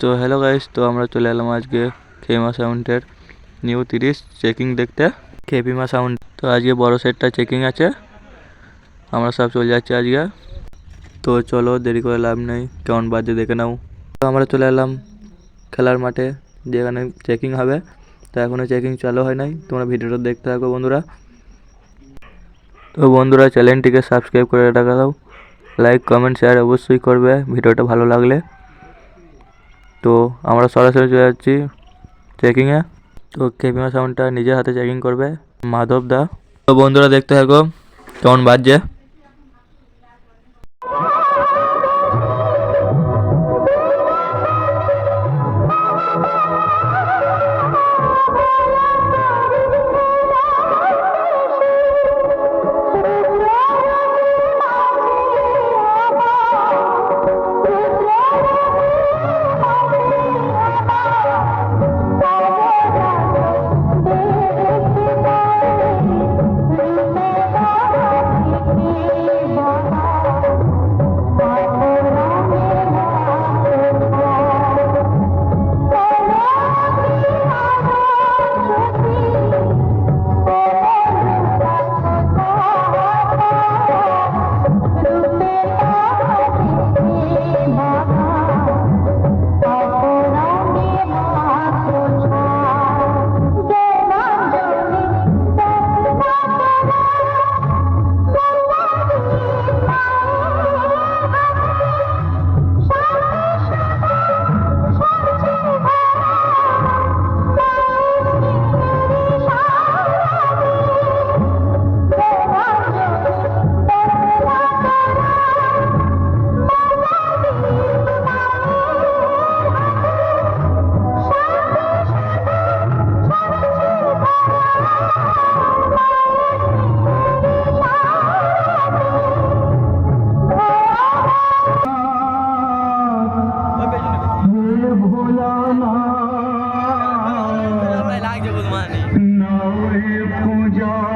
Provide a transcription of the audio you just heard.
তো hello guys তো আমরা চলে এলাম আজকে খেমা সাউন্ডের নিউ তিরিশ চেকিং দেখতে। খেপিমা সাউন্ড তো আজকে বড় সেটটা চেকিং আছে। আমরা সব চলে যাচ্ছি আজকে। তো চলো দেরি করে লাভ নেই কেমন বাজে দেখে নাও। তো আমরা চলে এলাম খেলার মাঠে যেখানে চেকিং হবে। তো এখনও চেকিং চালু হয় নাই তোমরা ভিডিওটা দেখতে থাকো বন্ধুরা। তো বন্ধুরা চ্যানেলটিকে সাবস্ক্রাইব করে রাখা। দাও লাইক কমেন্ট শেয়ার অবশ্যই করবে ভিডিওটা ভালো লাগলে। তো আমরা সরাসরি চলে যাচ্ছি চেকিংয়ে তো কেপিমা সাউন্ডটা নিজের হাতে চেকিং করবে। মাধব দা। তো বন্ধুরা দেখতে থাকো, কেমন বাজছে? Now if you